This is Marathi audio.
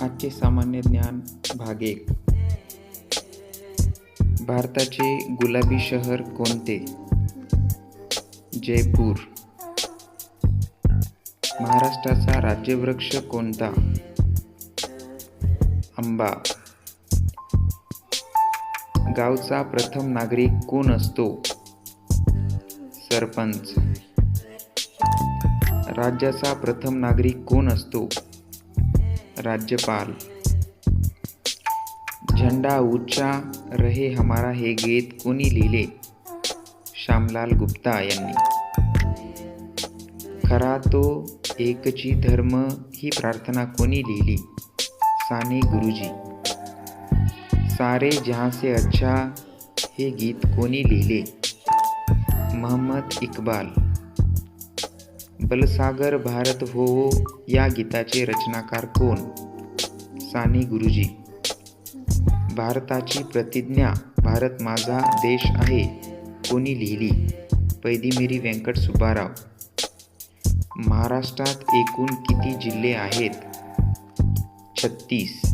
आजचे सामान्य ज्ञान भाग एक. भारताचे गुलाबी शहर कोणते? जयपूर. महाराष्ट्राचा राज्यवृक्ष कोणता? आंबा. गावचा प्रथम नागरिक कोण असतो? सरपंच. राज्याचा प्रथम नागरिक कोण असतो? राज्यपाल। झंडा ऊँचा रहे हमारा हे गीत कोणी लिहिले श्यामलाल गुप्ता यांनी। खरा तो एकची धर्म ही प्रार्थना कोणी लिहिली? साने गुरुजी। सारे जहाँ से अच्छा हे गीत कोणी लिहिले? महम्मद इक्बाल। बलसागर भारत हो, हो या गीताचे रचनाकार कोण? साने गुरुजी. भारताची प्रतिज्ञा भारत माझा देश आहे कोणी लिहिली? पैदिमिरी व्यंकट सुब्बाराव. महाराष्ट्रात एकूण किती जिल्हे आहेत? छत्तीस.